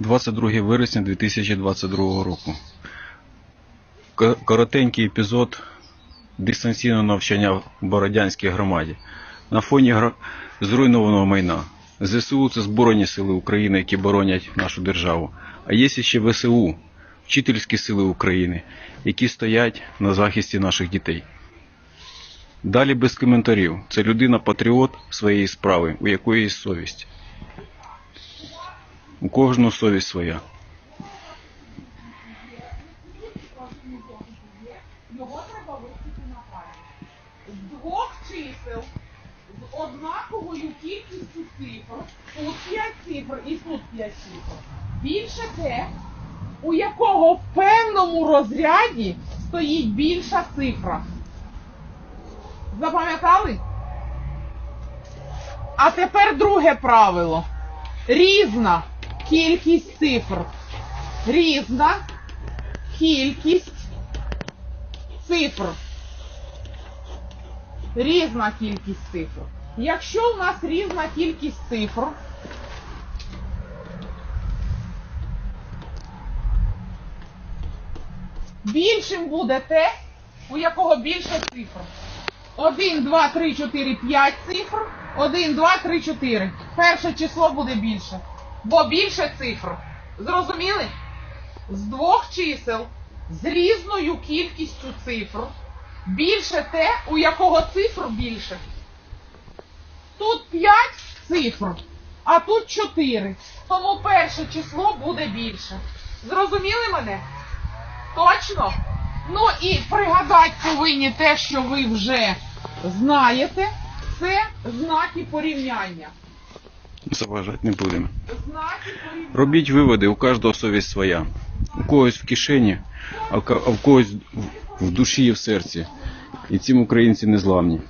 22 вересня 2022 року. Коротенький епізод дистанційного навчання в Бородянській громаді. На фоні зруйнованого майна. ЗСУ це Збройні сили України, які боронять нашу державу. А є ще ВСУ, вчительські сили України, які стоять на захисті наших дітей. Далі без коментарів. Це людина-патріот своєї справи, у якої є совість. У кожного совість своя. Його треба вивчити на пам'ять. З двох чисел з однаковою кількістю цифр, тут 5 цифр і тут 5 цифр. Більше те, у якого в певному розряді стоїть більша цифра. Запам'ятали? А тепер друге правило. Різна кількість цифр. Різна кількість цифр. Різна кількість цифр. Якщо у нас різна кількість цифр, більшим буде те, у якого більше цифр. 1, 2, 3, 4, 5 цифр. 1, 2, 3, 4. Перше число буде більше. Бо більше цифр. Зрозуміли? З двох чисел з різною кількістю цифр більше те, у якого цифр більше. Тут 5 цифр, а тут 4. Тому перше число буде більше. Зрозуміли мене? Точно? Ну і пригадати повинні те, що ви вже знаєте, це знаки порівняння. Заважати не будемо. Робіть виводи, у кожного совість своя. У когось в кишені, а в когось в- душі і в серці. І цим українці не зламні.